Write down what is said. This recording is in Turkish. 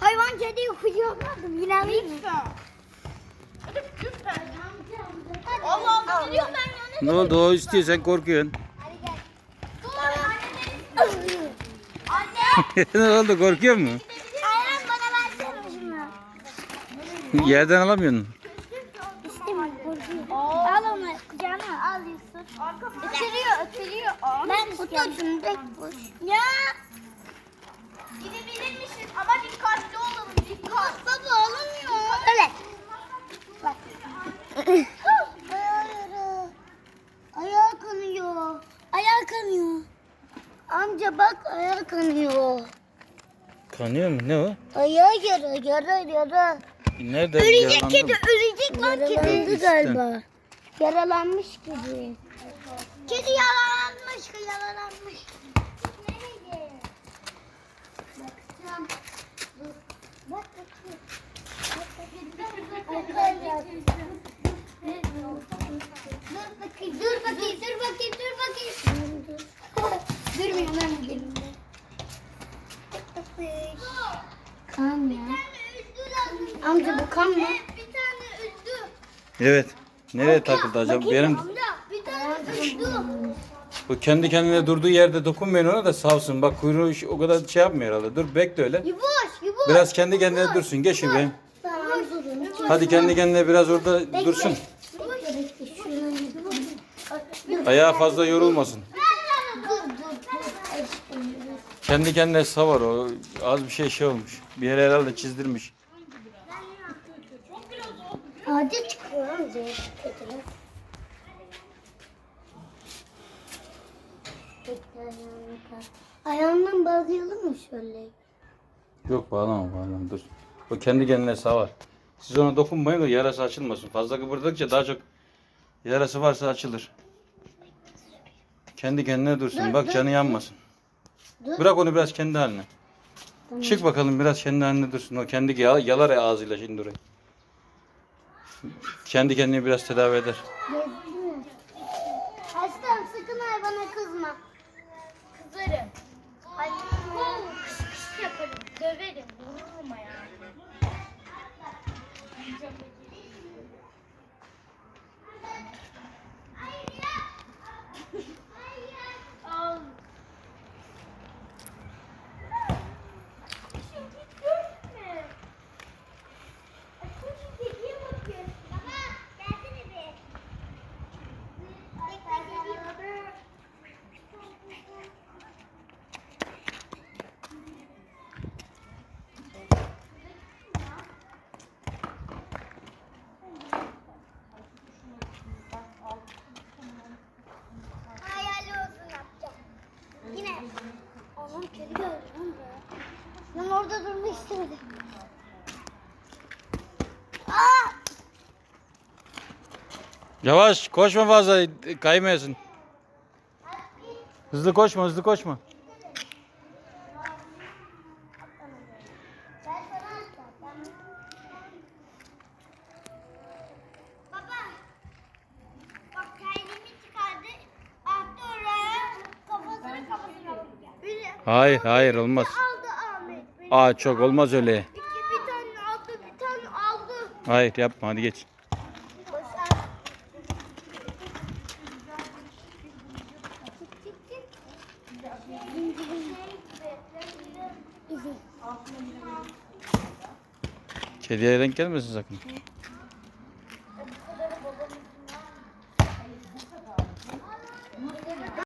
Hayvan kediyi kucağımadım. Yine mı? Allah Allah ben ya. Ne oldu o istiyor sen korkuyorsun. Hadi gel. Anne. ne oldu korkuyor mu? Ayhan bana versene şunu. Yerden alamıyorsun. İstemiyorum korkuyorum. Al onu kucağına al Yusuf. Ötürüyor ötürüyor. Ben tek boş. Ya. Gidebilir misin? Ama dikkatli olalım. Dikkat. Baba alamıyor. Öyle. Bak. Ayağı kanıyor. Ayağı kanıyor. Amca bak ayağı kanıyor. Kanıyor mu? Ne o? Ayağı yara yara yara. Nerede? Ölecek yaralandı kedi mı? ölecek lan kedi. Yaralandı galiba. Yaralanmış kedi. Kedi yaralanmış yaralanmış. Nereye? Bakacağım. Dur. Bak bakayım. Dur bakayım, dur bakayım, dur bakayım, dur bakayım. Durmuyor lan elimde. Kan ya. Amca bu kan mı? Bir tane üzdü. Evet. Nereye takıldı acaba? Benim Amca bir tane üzdü. bu kendi kendine durduğu yerde dokunmayın ona da savsın. Bak kuyruğu o kadar şey yapmıyor herhalde. Dur bekle öyle. Yavaş yavaş. Biraz kendi kendine dursun. Geç. Tamam durun. Hadi kendi kendine biraz orada dursun. Ayağı fazla yorulmasın. Kendi kendine savar o. Az bir şey şey olmuş. Bir yere herhalde çizdirmiş. Hadi çıkıyor. Kediler. Kalk. Ayağından bağlayalım mı şöyle? Yok bağlama bağlama dur. O kendi kendine savar. Siz ona dokunmayın da yarası açılmasın. Fazla kıpırdıkça daha çok yarası varsa açılır. Kendi kendine dursun. Bak canı yanmasın. Dur. Bırak onu biraz kendi haline. Çık bakalım biraz kendi haline dursun. O kendi yal- yalar ya ağzıyla şimdi orayı. Kendi kendini biraz tedavi eder. Gezdi Aa! Yavaş koşma fazla kaymayasın. Hızlı koşma hızlı koşma. Hayır hayır olmaz. Bir, Aa çok olmaz öyle. iki, bir tane aldı. Bir tane aldı. Hayır yapma hadi geç. Kediye denk gelmesin sakın.